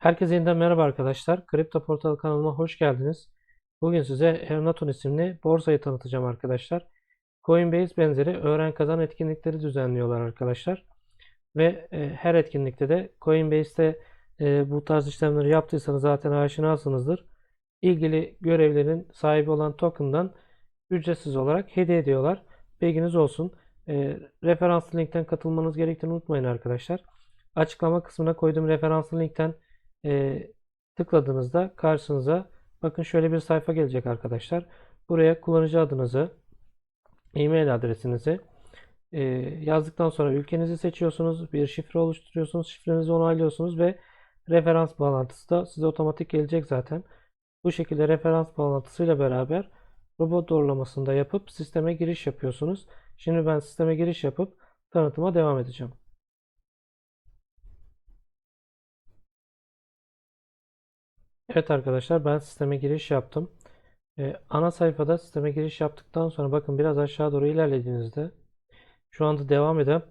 Herkese yeniden merhaba arkadaşlar. Kripto Portal kanalıma hoş geldiniz. Bugün size Ernaton isimli borsayı tanıtacağım arkadaşlar. Coinbase benzeri öğren kazan etkinlikleri düzenliyorlar arkadaşlar. Ve e, her etkinlikte de Coinbase'te e, bu tarz işlemleri yaptıysanız zaten aşinasınızdır. İlgili görevlerin sahibi olan token'dan ücretsiz olarak hediye ediyorlar. Bilginiz olsun. E, referanslı linkten katılmanız gerektiğini unutmayın arkadaşlar. Açıklama kısmına koyduğum referanslı linkten e, tıkladığınızda karşınıza bakın şöyle bir sayfa gelecek arkadaşlar. Buraya kullanıcı adınızı, e-mail adresinizi e, yazdıktan sonra ülkenizi seçiyorsunuz. Bir şifre oluşturuyorsunuz. Şifrenizi onaylıyorsunuz ve referans bağlantısı da size otomatik gelecek zaten. Bu şekilde referans bağlantısıyla beraber robot doğrulamasını da yapıp sisteme giriş yapıyorsunuz. Şimdi ben sisteme giriş yapıp tanıtıma devam edeceğim. Evet arkadaşlar ben sisteme giriş yaptım. Ee, ana sayfada sisteme giriş yaptıktan sonra bakın biraz aşağı doğru ilerlediğinizde şu anda devam eden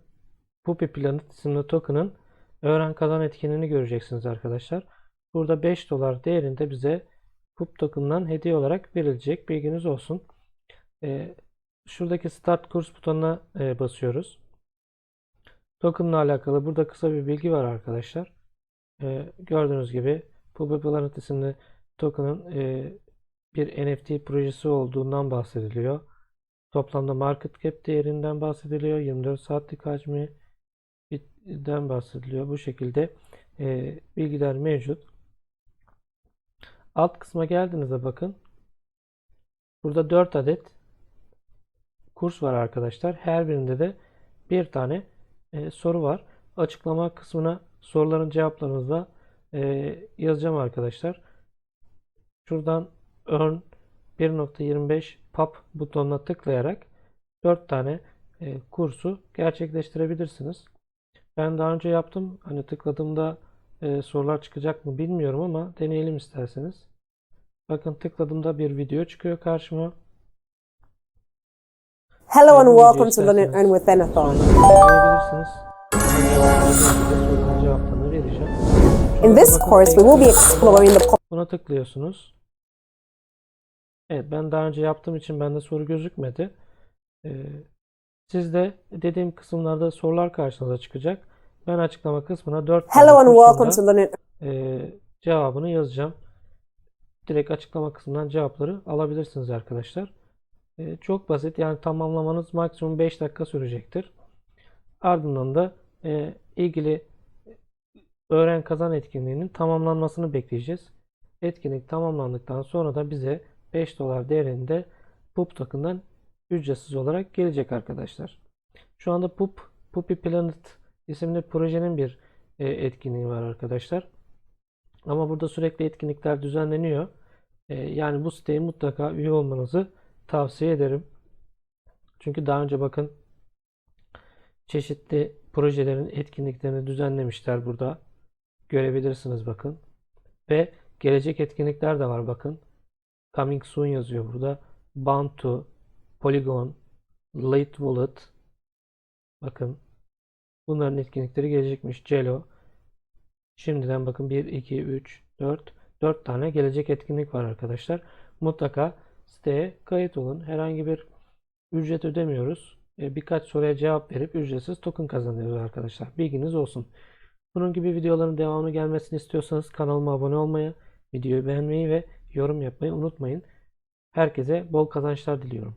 Puppy Planet isimli token'ın öğren kazan etkinliğini göreceksiniz arkadaşlar. Burada 5 dolar değerinde bize Pup token'dan hediye olarak verilecek. Bilginiz olsun. Ee, şuradaki start kurs butonuna e, basıyoruz. Token'la alakalı burada kısa bir bilgi var arkadaşlar. Ee, gördüğünüz gibi Puppy Planet isimli token'ın e, bir NFT projesi olduğundan bahsediliyor. Toplamda market cap değerinden bahsediliyor. 24 saatlik hacmi den bahsediliyor. Bu şekilde e, bilgiler mevcut. Alt kısma geldiğinizde bakın. Burada 4 adet kurs var arkadaşlar. Her birinde de bir tane e, soru var. Açıklama kısmına soruların cevaplarınızı da e, yazacağım arkadaşlar. Şuradan Earn 1.25 PUP butonuna tıklayarak 4 tane e, kursu gerçekleştirebilirsiniz. Ben daha önce yaptım. Hani tıkladığımda e, sorular çıkacak mı bilmiyorum ama deneyelim isterseniz. Bakın tıkladığımda bir video çıkıyor karşıma. Hello and welcome to Learn and Earn with Benathon. In this course, we will be exploring the Buna tıklıyorsunuz. Evet ben daha önce yaptığım için bende soru gözükmedi. Ee, siz de dediğim kısımlarda sorular karşınıza çıkacak. Ben açıklama kısmına 4 tane Hello and welcome to Learn and e, cevabını yazacağım. Direkt açıklama kısmından cevapları alabilirsiniz arkadaşlar. E, çok basit yani tamamlamanız maksimum 5 dakika sürecektir. Ardından da e, ilgili öğren kazan etkinliğinin tamamlanmasını bekleyeceğiz. Etkinlik tamamlandıktan sonra da bize 5 dolar değerinde PUP token'dan ücretsiz olarak gelecek arkadaşlar. Şu anda PUP, Puppy Planet isimli projenin bir e, etkinliği var arkadaşlar. Ama burada sürekli etkinlikler düzenleniyor. E, yani bu siteye mutlaka üye olmanızı tavsiye ederim. Çünkü daha önce bakın çeşitli projelerin etkinliklerini düzenlemişler burada. Görebilirsiniz bakın. Ve gelecek etkinlikler de var bakın. Coming soon yazıyor burada. Bantu, Polygon, Late Wallet. Bakın. Bunların etkinlikleri gelecekmiş. Celo. Şimdiden bakın 1, 2, 3, 4. 4 tane gelecek etkinlik var arkadaşlar. Mutlaka siteye kayıt olun. Herhangi bir ücret ödemiyoruz. E, Birkaç soruya cevap verip ücretsiz token kazanıyoruz arkadaşlar. Bilginiz olsun. Bunun gibi videoların devamı gelmesini istiyorsanız kanalıma abone olmayı, videoyu beğenmeyi ve yorum yapmayı unutmayın. Herkese bol kazançlar diliyorum.